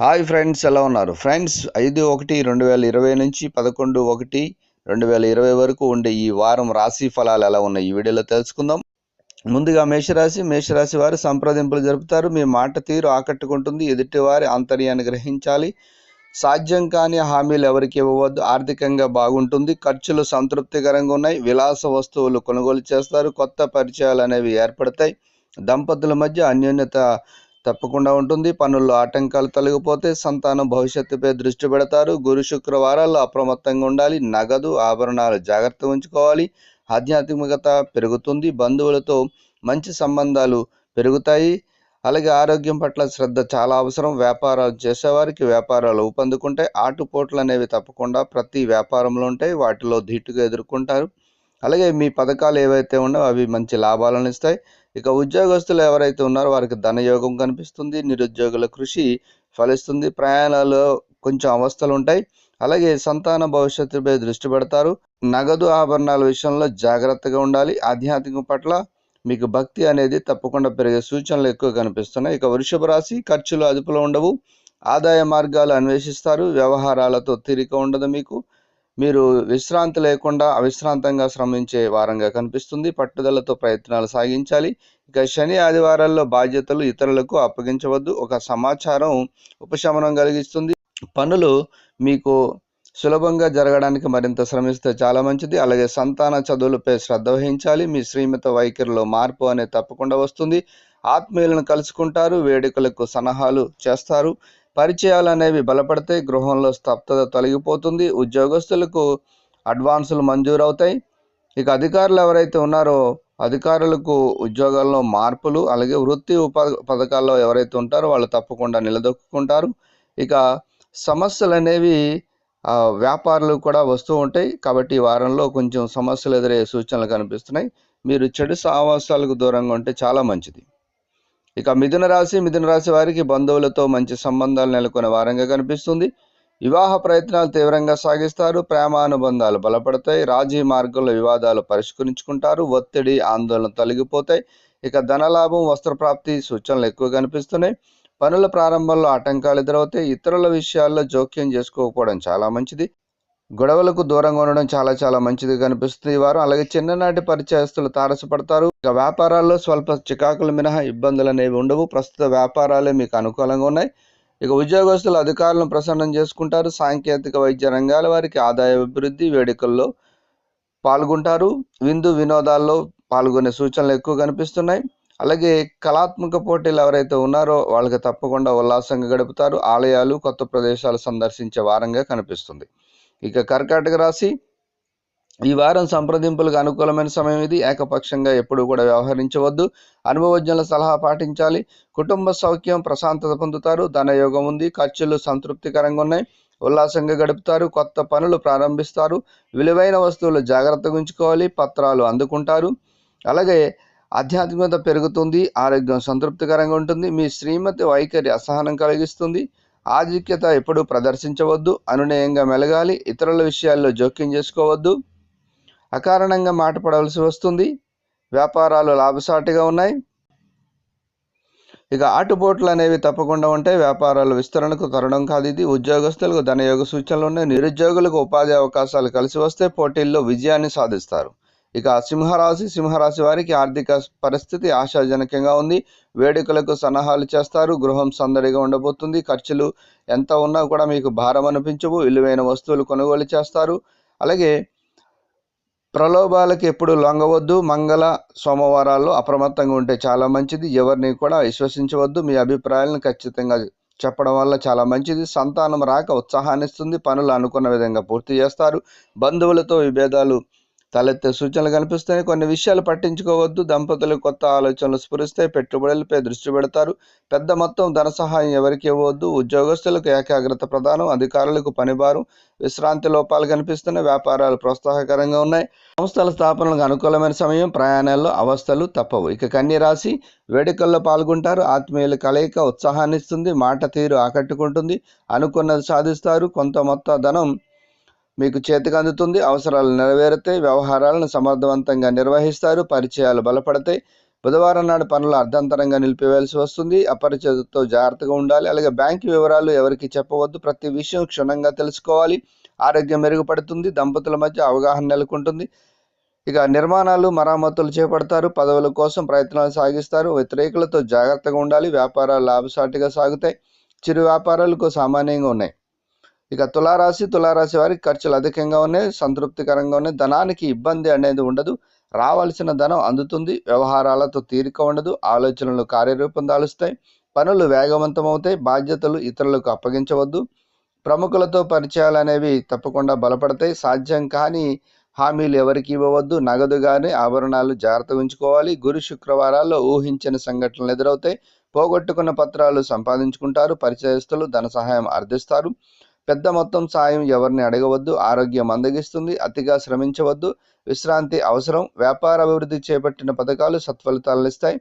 Hi friends ఎలా ఉన్నారు? Friends ఐదు ఒకటి రెండు వేల ఇరవై నుంచి పదకొండు ఒకటి రెండు వేల ఇరవై వరకు ఉండే ఈ వారం రాశి ఫలాలు ఎలా ఉన్నాయి? ఈ వీడియోలో తెలుసుకుందాం. ముందుగా మేషరాశి మేషరాశి వారు సంప్రదింపులు జరుపుతారు. మీ మాట తీరు ఆకట్టుకుంటుంది. ఎదుటివారి ఆంతర్యాన్ని గ్రహించాలి. సాధ్యం కాని హామీలు ఎవరికి ఇవ్వవద్దు. ఆర్థికంగా బాగుంటుంది. ఖర్చులు సంతృప్తికరంగా ఉన్నాయి. విలాస వస్తువులు కొనుగోలు చేస్తారు. కొత్త పరిచయాలు అనేవి ఏర్పడతాయి. దంపతుల మధ్య అన్యోన్యత తప్పకుండా ఉంటుంది. పనుల్లో ఆటంకాలు తొలగిపోతే సంతానం భవిష్యత్తుపై దృష్టి పెడతారు. గురు శుక్రవారాల్లో అప్రమత్తంగా ఉండాలి. నగదు ఆభరణాలు జాగ్రత్త ఉంచుకోవాలి. ఆధ్యాత్మికత పెరుగుతుంది. బంధువులతో మంచి సంబంధాలు పెరుగుతాయి. అలాగే ఆరోగ్యం పట్ల శ్రద్ధ చాలా అవసరం. వ్యాపారాలు చేసేవారికి వ్యాపారాలు ఊపందుకుంటాయి ఆటుపోట్లు అనేవి తప్పకుండా ప్రతి వ్యాపారంలో ఉంటాయి. వాటిలో ధీటుగా ఎదుర్కొంటారు. అలాగే మీ పథకాలు ఏవైతే ఉన్నాయో అవి మంచి లాభాలను ఇస్తాయి. ఇక ఉద్యోగస్తులు ఎవరైతే ఉన్నారో వారికి ధనయోగం కనిపిస్తుంది. నిరుద్యోగుల కృషి ఫలిస్తుంది. ప్రయాణాలు కొంచెం అవస్థలు ఉంటాయి. అలాగే సంతాన భవిష్యత్తుపై దృష్టి పెడతారు. నగదు ఆభరణాల విషయంలో జాగ్రత్తగా ఉండాలి. ఆధ్యాత్మిక పట్ల మీకు భక్తి అనేది తప్పకుండా పెరిగే సూచనలు ఎక్కువ కనిపిస్తున్నాయి. ఇక వృషభ రాశి ఖర్చులు అదుపులో ఉండవు. ఆదాయ మార్గాలు అన్వేషిస్తారు. వ్యవహారాలతో తీరిక ఉండదు మీకు. మీరు విశ్రాంతి లేకుండా అవిశ్రాంతంగా శ్రమించే వారంగా కనిపిస్తుంది. పట్టుదలతో ప్రయత్నాలు సాగించాలి. ఇక శని ఆదివారాల్లో బాధ్యతలు ఇతరులకు అప్పగించవద్దు. ఒక సమాచారం ఉపశమనం కలిగిస్తుంది. పనులు మీకు సులభంగా జరగడానికి మరింత శ్రమిస్తే చాలా మంచిది. అలాగే సంతాన చదువులపై శ్రద్ధ వహించాలి. మీ శ్రీమిత వైఖరిలో మార్పు అనేది తప్పకుండా వస్తుంది. ఆత్మీయులను కలుసుకుంటారు. వేడుకలకు సలహాలు చేస్తారు. పరిచయాలు అనేవి బలపడతాయి. గృహంలో స్తబ్దత తొలగిపోతుంది. ఉద్యోగస్తులకు అడ్వాన్సులు మంజూరవుతాయి. ఇక అధికారులు ఎవరైతే ఉన్నారో అధికారులకు ఉద్యోగాల్లో మార్పులు అలాగే వృత్తి ఉప పథకాల్లో ఎవరైతే ఉంటారో వాళ్ళు తప్పకుండా నిలదొక్కుంటారు ఇక సమస్యలు అనేవి వ్యాపారులు కూడా వస్తూ ఉంటాయి. కాబట్టి ఈ వారంలో కొంచెం సమస్యలు ఎదురయ్యే సూచనలు కనిపిస్తున్నాయి. మీరు చెడు సావాసాలకు దూరంగా ఉంటే చాలా మంచిది. ఇక మిథున రాశి మిథున రాశి వారికి బంధువులతో మంచి సంబంధాలు నెలకొనే వారంగా కనిపిస్తుంది. వివాహ ప్రయత్నాలు తీవ్రంగా సాగిస్తారు. ప్రేమానుబంధాలు బలపడతాయి. రాజీ మార్గంలో వివాదాలు పరిష్కరించుకుంటారు. ఒత్తిడి ఆందోళన తొలగిపోతాయి. ఇక ధనలాభం వస్త్రప్రాప్తి సూచనలు ఎక్కువ కనిపిస్తున్నాయి. పనుల ప్రారంభంలో ఆటంకాలు ఎదురవుతాయి ఇతరుల విషయాల్లో జోక్యం చేసుకోకపోవడం చాలా మంచిది. గొడవలకు దూరంగా ఉండడం చాలా చాలా మంచిది కనిపిస్తుంది. వారు అలాగే చిన్ననాటి పరిచయస్తులు తారసపడతారు. ఇక వ్యాపారాల్లో స్వల్ప చికాకులు మినహా ఇబ్బందులు అనేవి ఉండవు. ప్రస్తుత వ్యాపారాలే మీకు అనుకూలంగా ఉన్నాయి. ఇక ఉద్యోగస్తులు అధికారులను ప్రసన్నం చేసుకుంటారు. సాంకేతిక వైద్య రంగాల వారికి ఆదాయ అభివృద్ధి వేడుకల్లో పాల్గొంటారు. విందు వినోదాల్లో పాల్గొనే సూచనలు ఎక్కువ కనిపిస్తున్నాయి. అలాగే కళాత్మక పోటీలు ఎవరైతే ఉన్నారో వాళ్ళకి తప్పకుండా ఉల్లాసంగా గడుపుతారు. ఆలయాలు కొత్త ప్రదేశాలు సందర్శించే వారంగా కనిపిస్తుంది. ఇక కర్కాటక రాశి ఈ వారం సంప్రదింపులకు అనుకూలమైన సమయం ఇది. ఏకపక్షంగా ఎప్పుడూ కూడా వ్యవహరించవద్దు. అనుభవజ్ఞుల సలహా పాటించాలి. కుటుంబ సౌఖ్యం ప్రశాంతత పొందుతారు. ధనయోగం ఉంది. ఖర్చులు సంతృప్తికరంగా ఉన్నాయి. ఉల్లాసంగా గడుపుతారు. కొత్త పనులు ప్రారంభిస్తారు. విలువైన వస్తువులు జాగ్రత్తగా ఉంచుకోవాలి. పత్రాలు అందుకుంటారు. అలాగే ఆధ్యాత్మికత పెరుగుతుంది ఆరోగ్యం సంతృప్తికరంగా ఉంటుంది మీ శ్రీమతి వైఖరి అసహనం కలిగిస్తుంది ఆధిక్యత ఎప్పుడూ ప్రదర్శించవద్దు అనునయంగా మెలగాలి ఇతరుల విషయాల్లో జోక్యం చేసుకోవద్దు అకారణంగా మాట పడవలసి వస్తుంది వ్యాపారాలు లాభసాటిగా ఉన్నాయి. ఇక ఆటుపోట్లు అనేవి తప్పకుండా ఉంటాయి వ్యాపారాల విస్తరణకు తరుణం కాదు ఇది ఉద్యోగస్తులకు ధనయోగ సూచనలు ఉన్నాయి నిరుద్యోగులకు ఉపాధి అవకాశాలు కలిసి వస్తే పోటీల్లో విజయాన్ని సాధిస్తారు. ఇక సింహరాశి సింహరాశి వారికి ఆర్థిక పరిస్థితి ఆశాజనకంగా ఉంది. వేడుకలకు సన్నాహాలు చేస్తారు. గృహం సందడిగా ఉండబోతుంది. ఖర్చులు ఎంత ఉన్నా కూడా మీకు భారం అనిపించవు. విలువైన వస్తువులు కొనుగోలు చేస్తారు. అలాగే ప్రలోభాలకు ఎప్పుడు లొంగవద్దు. మంగళ సోమవారాల్లో అప్రమత్తంగా ఉంటే చాలా మంచిది. ఎవరిని కూడా విశ్వసించవద్దు. మీ అభిప్రాయాలను ఖచ్చితంగా చెప్పడం వల్ల చాలా మంచిది. సంతానం రాక ఉత్సాహాన్నిస్తుంది. పనులు అనుకున్న విధంగా పూర్తి చేస్తారు. బంధువులతో విభేదాలు తలెత్తే సూచనలు కనిపిస్తాయి కొన్ని విషయాలు పట్టించుకోవద్దు. దంపతులు కొత్త ఆలోచనలు స్ఫురిస్తే పెట్టుబడులపై దృష్టి పెడతారు. పెద్ద మొత్తం ధన సహాయం ఎవరికి ఇవ్వవద్దు. ఉద్యోగస్తులకు ఏకాగ్రత ప్రధానం. అధికారులకు పనిభారం. విశ్రాంతి లోపాలు కనిపిస్తున్నాయి. వ్యాపారాలు ప్రోత్సాహకరంగా ఉన్నాయి. సంస్థల స్థాపనలకు అనుకూలమైన సమయం. ప్రయాణాల్లో అవస్థలు తప్పవు. ఇక కన్య రాశి వేడుకల్లో పాల్గొంటారు. ఆత్మీయుల కలయిక ఉత్సాహాన్ని ఇస్తుంది. మాట తీరు ఆకట్టుకుంటుంది. అనుకున్నది సాధిస్తారు. కొంత మొత్త ధనం మీకు చేతికి అందుతుంది. అవసరాలు నెరవేరుతాయి వ్యవహారాలను సమర్థవంతంగా నిర్వహిస్తారు. పరిచయాలు బలపడతాయి. బుధవారం నాడు పనులు అర్ధంతరంగా నిలిపివేయాల్సి వస్తుంది. అపరిచితతో జాగ్రత్తగా ఉండాలి. అలాగే బ్యాంకు వివరాలు ఎవరికి చెప్పవద్దు. ప్రతి విషయం క్షుణ్ణంగా తెలుసుకోవాలి. ఆరోగ్యం మెరుగుపడుతుంది. దంపతుల మధ్య అవగాహన నెలకొంటుంది. ఇక నిర్మాణాలు మరామతులు చేపడతారు. పదవుల కోసం ప్రయత్నాలు సాగిస్తారు. వ్యతిరేకులతో జాగ్రత్తగా ఉండాలి. వ్యాపారాలు లాభసాటిగా సాగుతాయి. చిరు వ్యాపారాలకు సామాన్యంగా ఉన్నాయి. ఇక తులారాశి తులారాశి వారికి ఖర్చులు అధికంగా ఉన్నాయి సంతృప్తికరంగా ఉన్నాయి. ధనానికి ఇబ్బంది అనేది ఉండదు. రావాల్సిన ధనం అందుతుంది. వ్యవహారాలతో తీరిక ఉండదు. ఆలోచనలు కార్యరూపం దాలుస్తాయి. పనులు వేగవంతమవుతాయి. బాధ్యతలు ఇతరులకు అప్పగించవద్దు. ప్రముఖులతో పరిచయాలు అనేవి తప్పకుండా బలపడతాయి. సాధ్యం కాని హామీలు ఎవరికి ఇవ్వవద్దు. నగదు కానీ ఆభరణాలు జాగ్రత్తగా ఉంచుకోవాలి. గురు శుక్రవారాల్లో ఊహించిన సంఘటనలు ఎదురవుతాయి. పోగొట్టుకున్న పత్రాలు సంపాదించుకుంటారు. పరిచయస్తులు ధన సహాయం అర్థిస్తారు. పెద్ద మొత్తం సాయం ఎవరిని అడగవద్దు ఆరోగ్యం అందగిస్తుంది అతిగా శ్రమించవద్దు విశ్రాంతి అవసరం వ్యాపార అభివృద్ధి చేపట్టిన పథకాలు సత్ఫలితాలనిస్తాయి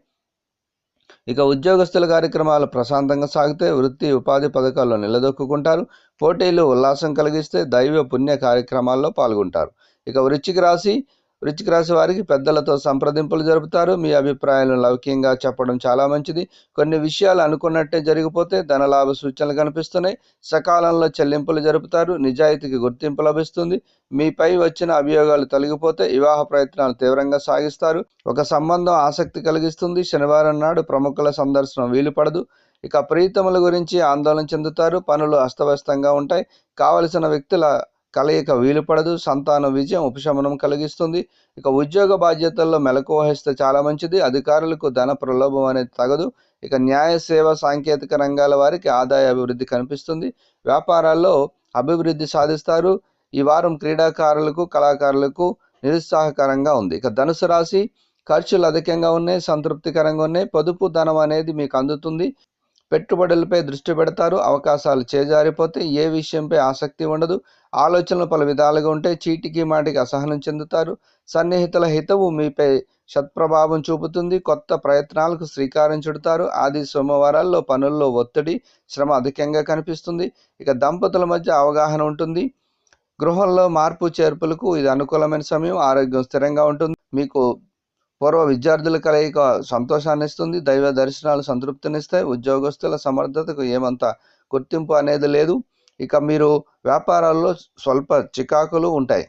ఇక ఉద్యోగస్తుల కార్యక్రమాలు ప్రశాంతంగా సాగితే వృత్తి ఉపాధి పథకాల్లో నిలదొక్కుంటారు పోటీలు ఉల్లాసం కలిగిస్తే దైవ పుణ్య కార్యక్రమాల్లో పాల్గొంటారు. ఇక వృశ్చిక రాశి వృచ్చిక రాశి వారికి పెద్దలతో సంప్రదింపులు జరుపుతారు. మీ అభిప్రాయాలను లౌక్యంగా చెప్పడం చాలా మంచిది. కొన్ని విషయాలు అనుకున్నట్టే జరిగిపోతే ధనలాభ సూచనలు కనిపిస్తున్నాయి. సకాలంలో చెల్లింపులు జరుపుతారు. నిజాయితీకి గుర్తింపు లభిస్తుంది. మీపై వచ్చిన అభియోగాలు తొలగిపోతే వివాహ ప్రయత్నాలు తీవ్రంగా సాగిస్తారు. ఒక సంబంధం ఆసక్తి కలిగిస్తుంది. శనివారం నాడు ప్రముఖుల సందర్శనం వీలు పడదు. ఇక ప్రీతముల గురించి ఆందోళన చెందుతారు. పనులు అస్తవ్యస్తంగా ఉంటాయి. కావలసిన వ్యక్తుల కలయిక వీలుపడదు సంతాన విజయం ఉపశమనం కలిగిస్తుంది. ఇక ఉద్యోగ బాధ్యతల్లో మెలకు వహిస్తే చాలా మంచిది. అధికారులకు ధన ప్రలోభం అనేది తగదు. ఇక న్యాయ సేవ సాంకేతిక రంగాల వారికి ఆదాయ అభివృద్ధి కనిపిస్తుంది. వ్యాపారాల్లో అభివృద్ధి సాధిస్తారు. ఈ వారం క్రీడాకారులకు కళాకారులకు నిరుత్సాహకరంగా ఉంది. ఇక ధనుసు రాశి ఖర్చులు అధికంగా ఉన్నాయి సంతృప్తికరంగా ఉన్నాయి. పొదుపు ధనం అనేది మీకు అందుతుంది. పెట్టుబడులపై దృష్టి పెడతారు. అవకాశాలు చేజారిపోతే ఏ విషయంపై ఆసక్తి ఉండదు. ఆలోచనలు పలు విధాలుగా ఉంటే చీటికి మాటికి అసహనం చెందుతారు. సన్నిహితుల హితవు మీపై సత్ప్రభావం చూపుతుంది. కొత్త ప్రయత్నాలకు శ్రీకారం చుడతారు. ఆది సోమవారాల్లో పనుల్లో ఒత్తిడి శ్రమ అధికంగా కనిపిస్తుంది. ఇక దంపతుల మధ్య అవగాహన ఉంటుంది. గృహంలో మార్పు చేర్పులకు ఇది అనుకూలమైన సమయం. ఆరోగ్యం స్థిరంగా ఉంటుంది. మీకు పూర్వ విద్యార్థుల కలయిక సంతోషాన్ని ఇస్తుంది దైవ దర్శనాలు సంతృప్తినిస్తాయి ఉద్యోగస్తుల సమర్థతకు ఏమంత గుర్తింపు అనేది లేదు. ఇక మీరు వ్యాపారాల్లో స్వల్ప చికాకులు ఉంటాయి.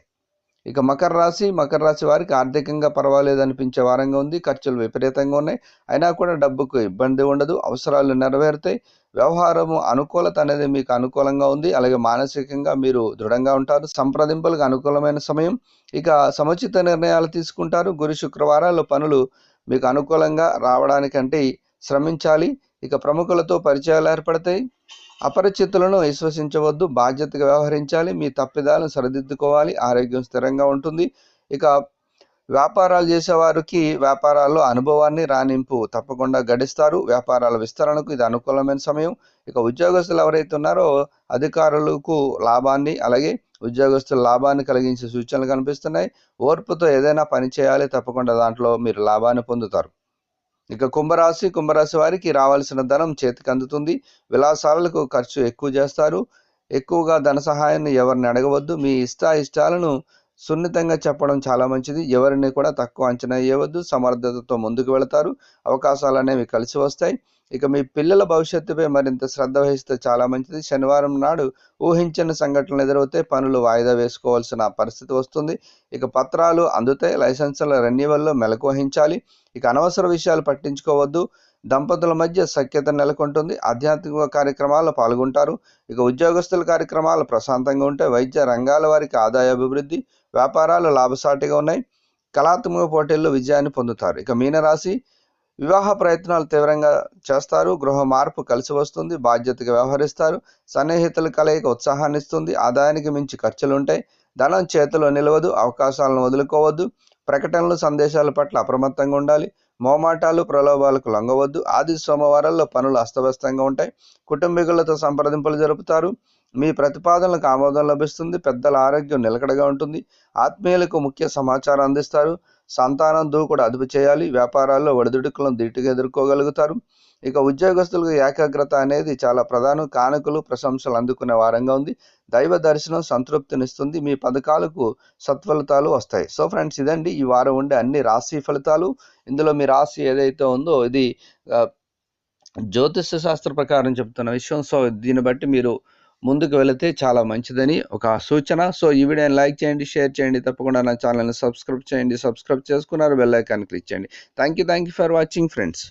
ఇక మకర రాశి మకర రాశి వారికి ఆర్థికంగా పర్వాలేదు అనిపించే వారంగా ఉంది ఖర్చులు విపరీతంగా ఉన్నాయి. అయినా కూడా డబ్బుకు ఇబ్బంది ఉండదు అవసరాలు నెరవేరుతాయి. వ్యవహారము అనుకూలత అనేది మీకు అనుకూలంగా ఉంది. అలాగే మానసికంగా మీరు దృఢంగా ఉంటారు. సంప్రదింపులకు అనుకూలమైన సమయం. ఇక సముచిత నిర్ణయాలు తీసుకుంటారు. గురు శుక్రవారాలు పనులు మీకు అనుకూలంగా రావడానికంటే శ్రమించాలి. ఇక ప్రముఖులతో పరిచయాలు ఏర్పడతాయి. అపరిచితులను విశ్వసించవద్దు. బాధ్యతగా వ్యవహరించాలి. మీ తప్పిదాలను సరిదిద్దుకోవాలి. ఆరోగ్యం స్థిరంగా ఉంటుంది. ఇక వ్యాపారాలు చేసేవారికి వ్యాపారాల్లో అనుభవాన్ని రాణింపు తప్పకుండా గడిస్తారు. వ్యాపారాల విస్తరణకు ఇది అనుకూలమైన సమయం. ఇక ఉద్యోగస్తులు ఎవరైతే ఉన్నారో అధికారులకు లాభాన్ని అలాగే ఉద్యోగస్తుల లాభాన్ని కలిగించే సూచనలు కనిపిస్తున్నాయి. ఓర్పుతో ఏదైనా పని చేయాలి తప్పకుండా దాంట్లో మీరు లాభాన్ని పొందుతారు. ఇక కుంభరాశి కుంభరాశి వారికి రావాల్సిన ధనం చేతికి అందుతుంది. విలాసాలకు ఖర్చు ఎక్కువ చేస్తారు. ఎక్కువగా ధన సహాయాన్ని ఎవరిని అడగవద్దు. మీ ఇష్ట ఇష్టాలను సున్నితంగా చెప్పడం చాలా మంచిది. ఎవరిని కూడా తక్కువ అంచనా వేయవద్దు సమర్థతతో ముందుకు వెళతారు. అవకాశాలు అనేవి కలిసి వస్తాయి. ఇక మీ పిల్లల భవిష్యత్తుపై మరింత శ్రద్ధ వహిస్తే చాలా మంచిది. శనివారం నాడు ఊహించని సంఘటనలు ఎదురవుతే పనులు వాయిదా వేసుకోవాల్సిన పరిస్థితి వస్తుంది. ఇక పత్రాలు అందుతాయి. లైసెన్సుల రెన్యువల్లో మెలకు వహించాలి. ఇక అనవసర విషయాలు పట్టించుకోవద్దు. దంపతుల మధ్య సఖ్యత నెలకొంటుంది. ఆధ్యాత్మిక కార్యక్రమాల్లో పాల్గొంటారు. ఇక ఉద్యోగస్తుల కార్యక్రమాలు ప్రశాంతంగా ఉంటాయి వైద్య రంగాల వారికి ఆదాయ అభివృద్ధి వ్యాపారాలు లాభసాటిగా ఉన్నాయి. కళాత్మక పోటీల్లో విజయాన్ని పొందుతారు. ఇక మీనరాశి వివాహ ప్రయత్నాలు తీవ్రంగా చేస్తారు. గృహ మార్పు కలిసి వస్తుంది. బాధ్యతగా వ్యవహరిస్తారు. సన్నిహితుల కలయిక ఉత్సాహాన్ని ఇస్తుంది. ఆదాయానికి మించి ఖర్చులు ఉంటాయి. ధనం చేతిలో నిలవదు. అవకాశాలను వదులుకోవద్దు. ప్రకటనలు సందేశాల పట్ల అప్రమత్తంగా ఉండాలి. మోమాటాలు ప్రలోభాలకు లొంగవద్దు. ఆది సోమవారాల్లో పనులు అస్తవ్యస్తంగా ఉంటాయి. కుటుంబీకులతో సంప్రదింపులు జరుపుతారు. మీ ప్రతిపాదనలకు ఆమోదం లభిస్తుంది. పెద్దల ఆరోగ్యం నిలకడగా ఉంటుంది. ఆత్మీయులకు ముఖ్య సమాచారం అందిస్తారు. సంతానం దూకుడు అదుపు చేయాలి. వ్యాపారాల్లో ఒడిదుడుకులను ధీటుగా ఎదుర్కోగలుగుతారు. ఇక ఉద్యోగస్తులకు ఏకాగ్రత అనేది చాలా ప్రధానం కానుకలు ప్రశంసలు అందుకునే వారంగా ఉంది. దైవ దర్శనం సంతృప్తినిస్తుంది. మీ పథకాలకు సత్ఫలితాలు వస్తాయి. సో ఫ్రెండ్స్ ఇదండి. ఈ వారం ఉండే అన్ని రాశి ఫలితాలు. ఇందులో మీ రాశి ఏదైతే ఉందో ఇది జ్యోతిష్య జ్యోతిష శాస్త్ర ప్రకారం చెప్తున్న విషయం. సో దీన్ని బట్టి మీరు ముందుకు వెళితే చాలా మంచిదని ఒక సూచన. సో ఈ వీడియోని లైక్ చేయండి షేర్ చేయండి. తప్పకుండా నా ఛానల్ని సబ్స్క్రైబ్ చేయండి. సబ్స్క్రైబ్ చేసుకున్నారు బెల్ ఐకాన్ క్లిక్ చేయండి. Thank you thank you for watching friends.